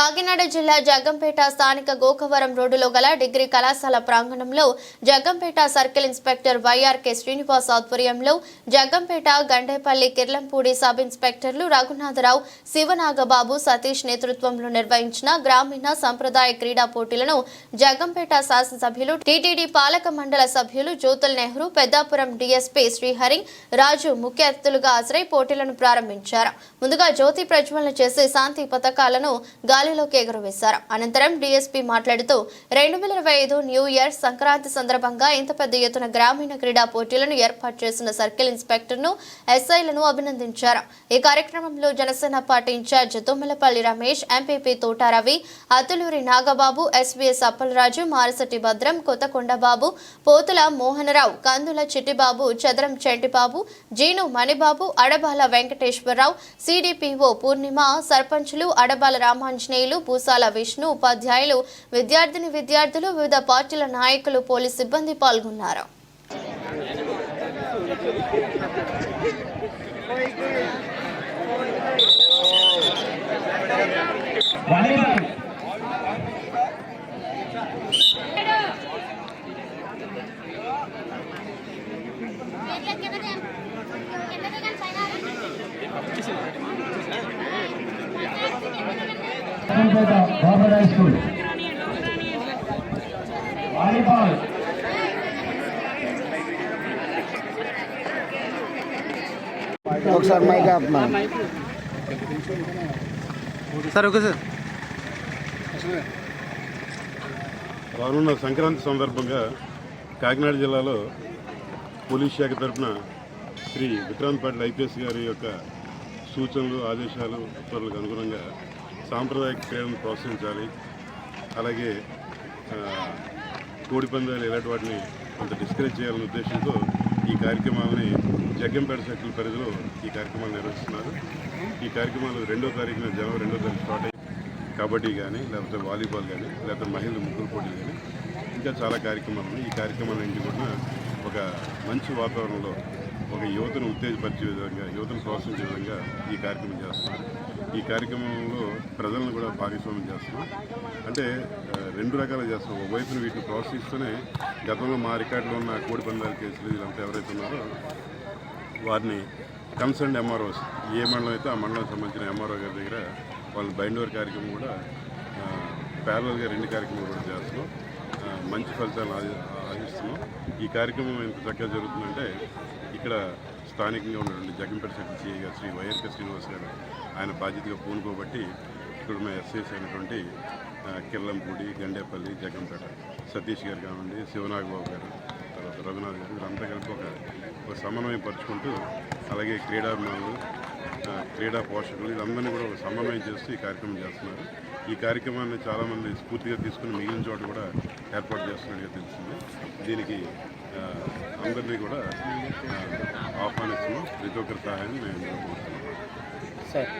కాకినాడ జిల్లా జగ్గంపేట స్థానిక గోకవరం రోడ్డులో గల డిగ్రీ కళాశాల ప్రాంగణంలో Jaggampeta circle inspector YRK Srinivas ఆధ్వర్యంలో జగ్గంపేట గండేపల్లి కిర్లంపూడి సబ్ ఇన్స్పెక్టర్లు రఘునాథరావు శివనాగబాబు సతీష్ నేతృత్వంలో నిర్వహించిన గ్రామీణ సంప్రదాయ క్రీడా పోటీలను జగ్గంపేట శాసనసభ్యులు టీటీడీ పాలక మండల సభ్యులు జ్యోతుల్ నెహ్రూ పెద్దాపురం డీఎస్పీ శ్రీహరి రాజు ముఖ్య అతిథులుగా హాజరై పోటీలను ప్రారంభించారు. ముందుగా జ్యోతి ప్రజ్వలన చేసి శాంతి పథకాలను గాలి గాలిలోకి ఎగురవేశారు. అనంతరం డీఎస్పీ మాట్లాడుతూ రెండు వేల ఇరవై ఐదు న్యూ ఇయర్ సంక్రాంతి సందర్భంగా ఇంత పెద్ద ఎత్తున గ్రామీణ క్రీడా పోటీలను ఏర్పాటు చేసిన సర్కిల్ ఇన్స్పెక్టర్ను ఎస్ఐలను అభినందించారు. ఈ కార్యక్రమంలో Janasena party incharge Tummalapalli Ramesh MPP Thota Ravi Athuluri Nagababu SVS Appalaraju Marasati Bhadram Kothakondababu Pothula Mohanarao Kandula Chittibabu Chadaram Chentibabu Jeenu Manibabu Adabala Venkateswararao CDPO Purnima సర్పంచ్లు అడబాల రామాంజనేయులు పూసాల విష్ణు ఉపాధ్యాయులు విద్యార్థిని విద్యార్థులు వివిధ పార్టీల నాయకులు పోలీస్ సిబ్బంది పాల్గొన్నారు volleyball government high school. Volleyball. ఒకసారి మైక్ ఆపమా సార్ ఓకే సార్. రానున్న సంక్రాంతి సందర్భంగా కాకినాడ జిల్లాలో పోలీస్ శాఖ తరఫున శ్రీ విక్రాంత్ పాటిల్ ఐపీఎస్ గారి యొక్క సూచనలు ఆదేశాలు ఉత్తర్వులకు అనుగుణంగా సాంప్రదాయ క్రీడలను ప్రోత్సహించాలి. అలాగే కోడిపందాలు ఇలాంటి వాటిని కొంత డిస్కరేజ్ చేయాలనే ఉద్దేశంతో ఈ కార్యక్రమాలని జగ్గంపేట సర్కిల్ పరిధిలో ఈ కార్యక్రమాలు నిర్వహిస్తున్నారు. ఈ కార్యక్రమాలు రెండో తారీఖున జనవరి రెండో తారీఖు స్టార్ట్ అయ్యి కబడ్డీ కానీ లేకపోతే వాలీబాల్ కానీ లేకపోతే మహిళల ముగ్గురు పోటీలు కానీ ఇంకా చాలా కార్యక్రమాలు ఉన్నాయి. ఈ కార్యక్రమాలన్నింటి కూడా ఒక మంచి వాతావరణంలో ఒక యువతను ఉత్తేజపరిచే విధంగా యువతను ప్రోత్సహించే విధంగా ఈ కార్యక్రమం చేస్తున్నాం ఈ కార్యక్రమంలో ప్రజలను కూడా భాగస్వామ్యం చేస్తున్నాం అంటే రెండు రకాలు చేస్తున్నాం ఒకవైపున వీటిని ప్రోత్సహిస్తూనే గతంలో మా రికార్డులో ఉన్న కోడి పందాల కేసులు వీళ్ళంతా ఎవరైతే ఉన్నారో వారిని కన్సర్న్ ఎంఆర్ఓస్ ఏ మండలం అయితే ఆ మండలం సంబంధించిన ఎంఆర్ఓ గారి దగ్గర వాళ్ళు బైండోర్ కార్యక్రమం కూడా ప్యారల్గా రెండు కార్యక్రమాలు కూడా చేస్తున్నాం. మంచి ఫలితాలు ఆశిస్తున్నాం ఈ కార్యక్రమం ఎంత చక్కగా జరుగుతుందంటే ఇక్కడ స్థానికంగా ఉన్నటువంటి జగంపేట సెక్రటరీ సిఐ గారు శ్రీ వైఎస్కే శ్రీనివాస్ గారు ఆయన బాధ్యతగా పూనుకోబట్టి ఇక్కడ మా ఎస్ఎస్ అయినటువంటి ఆ, కిర్లంపూడి గండేపల్లి జగంపేట సతీష్ గారు కానివ్వండి శివనాగబాబు గారు తర్వాత రఘునాథ్ గారు వీళ్ళంతా కలిపి ఒక సమన్వయం పరుచుకుంటూ అలాగే క్రీడాభిమానులు క్రీడా పోషకులు వీళ్ళందరినీ కూడా సమన్వయం చేస్తూ ఈ కార్యక్రమం చేస్తున్నారు. ఈ కార్యక్రమాన్ని చాలామంది స్ఫూర్తిగా తీసుకుని మిగిలిన చోట కూడా ఏర్పాటు చేస్తున్నట్టుగా తెలిసింది దీనికి అందరినీ కూడా ఆహ్వానిస్తున్నాం. ప్రతి ఒక్కరి సహాయాన్ని మేము కోరుతున్నాం సార్